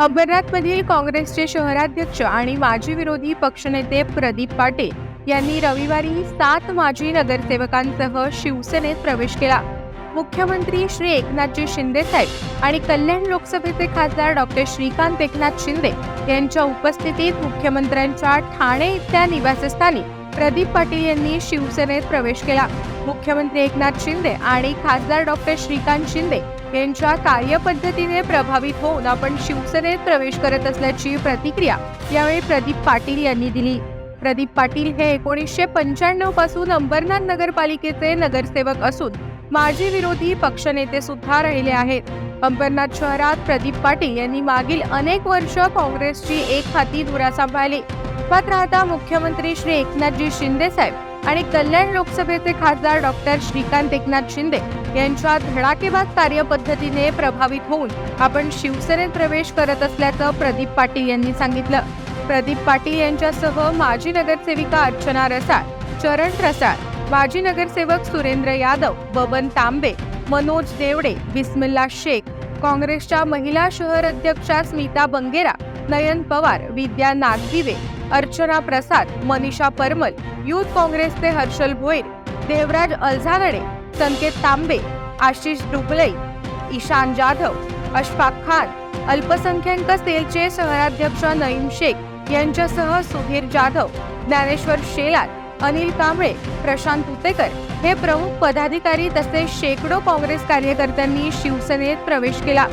अंबरनाथमधील काँग्रेसचे शहराध्यक्ष आणि माजी विरोधी पक्षनेते प्रदीप पाटील यांनी रविवारी सात माजी नगरसेवकांसह शिवसेनेत प्रवेश केला. मुख्यमंत्री श्री एकनाथजी शिंदे साहेब आणि कल्याण लोकसभेचे खासदार डॉक्टर श्रीकांत एकनाथ शिंदे यांच्या उपस्थितीत मुख्यमंत्र्यांच्या ठाणे इथल्या निवासस्थानी प्रदीप पाटील यांनी शिवसेनेत प्रवेश केला. मुख्यमंत्री एकनाथ शिंदे आणि खासदार डॉक्टर श्रीकांत शिंदे यांच्या कार्यपद्धतीने प्रभावित होऊन आपण शिवसेनेत प्रवेश करत असल्याची प्रतिक्रिया यावेळी प्रदीप पाटील यांनी दिली. प्रदीप पाटील हे एकोणीसशे पंच्याण्णवपासून अंबरनाथ नगरपालिकेचे नगरसेवक असून माजी विरोधी पक्षनेते सुद्धा राहिले आहेत. अंबरनाथ शहरात प्रदीप पाटील यांनी मागील अनेक वर्ष काँग्रेसची एक हाती धुरा सांभाळली. मात्र आता मुख्यमंत्री श्री एकनाथजी शिंदे साहेब आणि कल्याण लोकसभेचे खासदार डॉक्टर श्रीकांत एकनाथ शिंदे यांच्या धडाकेबाज कार्यपद्धतीने प्रभावित होऊन आपण शिवसेनेत प्रवेश करत असल्याचं प्रदीप पाटील यांनी सांगितलं. प्रदीप पाटील यांच्यासह माजी नगरसेविका अर्चना रसाळ चरण रसाळ माजी नगरसेवक सुरेंद्र यादव बबन तांबे मनोज देवडे बिस्मिल्ला शेख काँग्रेसच्या महिला शहर अध्यक्षा स्मिता बंगेरा नयन पवार विद्या नागदिवे अर्चना प्रसाद मनीषा परमल युथ काँग्रेसचे हर्षल भोईर देवराज अलझानडे संकेत तांबे आशिष डुबलई ईशान जाधव अशफाक खान अल्पसंख्याक सेलचे शहराध्यक्ष नईम शेख यांच्यासह सुधीर जाधव ज्ञानेश्वर शेलार अनिल कांबळे प्रशांत उतेकर हे प्रमुख पदाधिकारी तसेच शेकडो काँग्रेस कार्यकर्त्यांनी शिवसेनेत प्रवेश केला.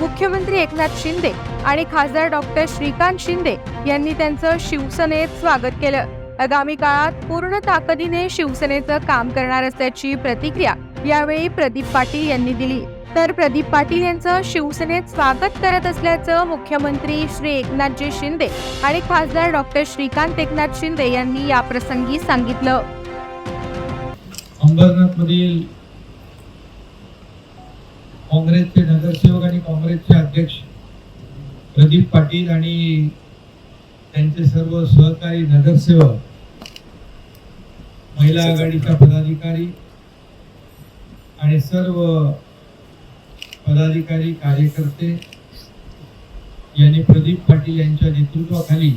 मुख्यमंत्री एकनाथ शिंदे आणि खासदार डॉक्टर श्रीकांत शिंदे यांनी त्यांचं शिवसेनेत स्वागत केलं. आगामी काळात पूर्ण ताकदीने शिवसेनेचं काम करणार असल्याची प्रतिक्रिया यावेळी प्रदीप पाटील यांनी दिली. तर प्रदीप पाटील यांचं शिवसेनेत स्वागत करत असल्याचं मुख्यमंत्री श्री एकनाथजी शिंदे आणि खासदार डॉक्टर श्रीकांत एकनाथ शिंदे यांनी याप्रसंगी सांगितलं. अंबरनाथ मधील काँग्रेसचे नगरसेवक आणि काँग्रेसचे अध्यक्ष प्रदीप पाटील आणि त्यांचे सर्व सहकारी नगरसेवक महिला आघाडीच्या पदाधिकारी आणि सर्व पदाधिकारी कार्यकर्ते यांनी प्रदीप पाटील यांच्या नेतृत्वाखाली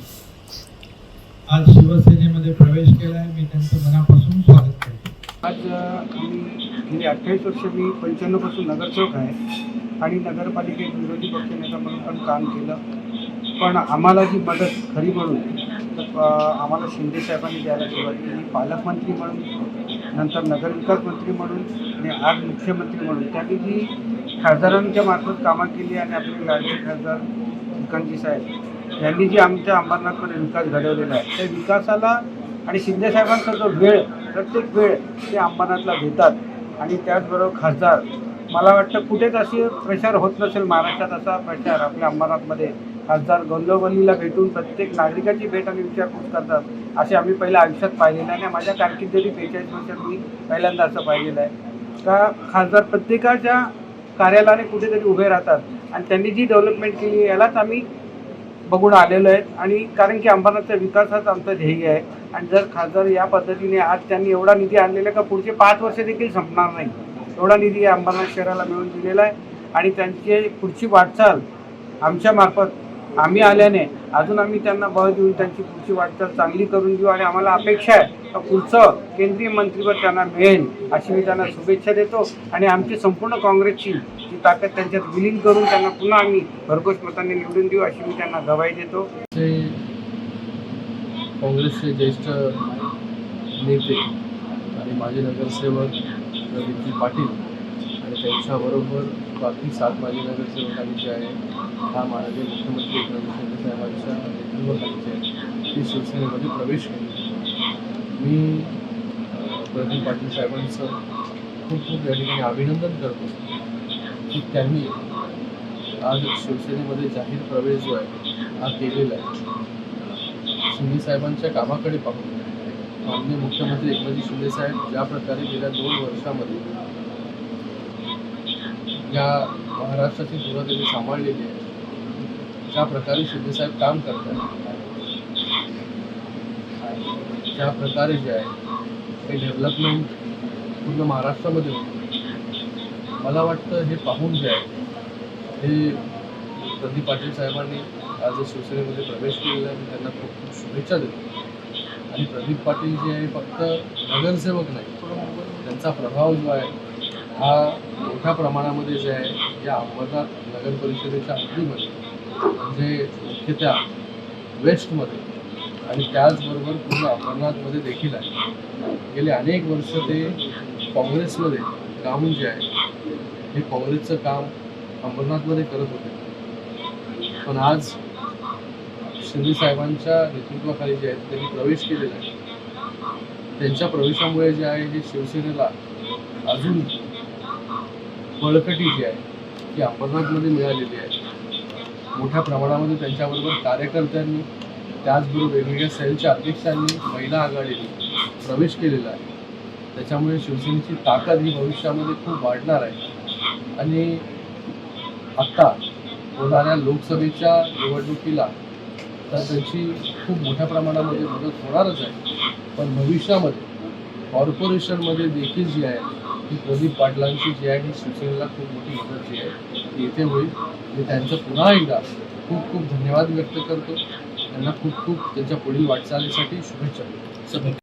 आज शिवसेनेमध्ये प्रवेश केला आहे मी त्यांचं मनापासून स्वागत करतो. आज गेली अठ्ठावीस वर्ष मी पंच्याण्णवपासून नगरसेवक आहे आणि नगरपालिकेत विरोधी पक्षनेता म्हणून पण काम केलं. पण आम्हाला जी मदत खरी म्हणून तर आम्हाला शिंदेसाहेबांनी द्यायला सुरुवात केली. पालकमंत्री म्हणून नंतर नगरविकास मंत्री म्हणून आणि आज मुख्यमंत्री म्हणून. त्यांनी जी खासदारांच्या मार्फत कामं केली आणि आपले लाडके खासदार श्रीकांतजी साहेब यांनी जी आमच्या अंबरनाथमध्ये विकास घडवलेला आहे. त्या विकासाला आणि शिंदेसाहेबांचा जो वेळ प्रत्येक वेळ ते अंबरनाथला देतात. आणि त्याचबरोबर खासदार. मला वाटतं कुठेच अशी प्रचार होत नसेल महाराष्ट्रात असा प्रचार आपल्या अंबरनाथमध्ये. खासदार गोंदवलीला भेटून प्रत्येक नागरिकाची भेट आणि विचारपूस करतात असे आम्ही पहिल्या आयुष्यात पाहिलेलं आहे आणि माझ्या कारकिर्दीत बेचाळीस वर्षात मी पहिल्यांदा असं पाहिलेलं आहे. का खासदार प्रत्येकाच्या कार्यालयाने कुठेतरी उभे राहतात आणि त्यांनी जी डेव्हलपमेंट केली यालाच आम्ही बघून आलेलो आहेत. आणि कारण की अंबरनाथचा विकास हाच आमचं ध्येय आहे. आणि जर खासदार या पद्धतीने आज त्यांनी एवढा निधी आणलेला आहे का पुढचे पाच वर्ष देखील संपणार नाही. एवढा निधी अंबरनाथ शहराला मिळून दिलेला आहे. आणि त्यांची पुढची वाटचाल आमच्या मार्फत आम्ही आल्याने अजून आम्ही त्यांना बळ देऊन त्यांची पुढची वाटचाल चांगली करून देऊ आणि आम्हाला अपेक्षा आहे पुढचं केंद्रीय मंत्रीपद त्यांना मिळेल अशी मी त्यांना शुभेच्छा देतो. आणि आमची संपूर्ण काँग्रेसची जी ताकद त्यांच्यात विलीन करून त्यांना पुन्हा आम्ही भरघोस मतांनी निवडून देऊ अशी मी त्यांना गवाही देतो. काँग्रेसचे ज्येष्ठ नेते आणि माजी नगरसेवक प्रदीपजी पाटील आणि त्यांच्याबरोबर बाकी सात माजी नगरसेवकांनी जे आहे. हा माननीय मुख्यमंत्री एकनाथ शिंदे साहेबांच्या नेतृत्वाखाली जे आहे. ती शिवसेनेमध्ये प्रवेश केली. मी अं, प्रदीप पाटील साहेबांचं खूप खूप या ठिकाणी अभिनंदन करतो की त्यांनी आज शिवसेनेमध्ये जाहीर प्रवेश जो आहे हा केलेला आहे. शिंदे साहेबांच्या कामाकडे पाहून माननीय मुख्यमंत्री एकनाथजी शिंदे साहेब ज्या प्रकारे गेल्या दोन वर्षामध्ये या महाराष्ट्राची धुरा त्यांनी सांभाळलेली आहे ज्या प्रकारे शिंदे साहेब काम करतात ज्या प्रकारे जे आहे ते डेव्हलपमेंट पूर्ण महाराष्ट्रामध्ये होतं. मला वाटतं हे पाहून जे आहे हे प्रदीप पाटील साहेबांनी आज शिवसेनेमध्ये प्रवेश केलेला आहे मी त्यांना खूप खूप शुभेच्छा देतो. आणि प्रदीप पाटील जे आहे फक्त नगरसेवक नाही त्यांचा प्रभाव जो आहे हा मोठ्या प्रमाणामध्ये जे आहे या अहमदनाथ नगर परिषदेच्या अगदीमध्ये म्हणजे मुख्यतः वेस्टमध्ये आणि त्याचबरोबर पूर्ण अमरनाथमध्ये देखील आहे. गेले अनेक वर्ष ते काँग्रेसमध्ये राहून जे आहे हे काँग्रेसचं काम अंबरनाथमध्ये करत होते. पण आज शिंदे साहेबांच्या नेतृत्वाखाली जे आहे त्यांनी प्रवेश केलेला आहे. त्यांच्या प्रवेशामुळे जे आहे हे शिवसेनेला अजून बळकटी जी आहे ती अंबरनाथमध्ये मिळालेली आहे. मोठ्या प्रमाणामध्ये त्यांच्याबरोबर कार्यकर्त्यांनी त्याचबरोबर वेगवेगळ्या सेलच्या अध्यक्षांनी महिला आघाडीने प्रवेश केलेला आहे. त्याच्यामुळे शिवसेनेची ताकद ही भविष्यामध्ये खूप वाढणार आहे. आणि आत्ता होणाऱ्या लोकसभेच्या निवडणुकीला तर त्यांची खूप मोठ्या प्रमाणामध्ये मदत होणारच आहे. पण भविष्यामध्ये कॉर्पोरेशनमध्ये देखील जी आहे ती प्रदीप पाटलांची जी आहे ही शिवसेनेला खूप मोठी मदत जी आहे ती येथे होईल. मी त्यांचं पुन्हा एकदा खूप खूप धन्यवाद व्यक्त करतो. त्यांना खूप खूप त्यांच्या पुढील वाटचालीसाठी शुभेच्छा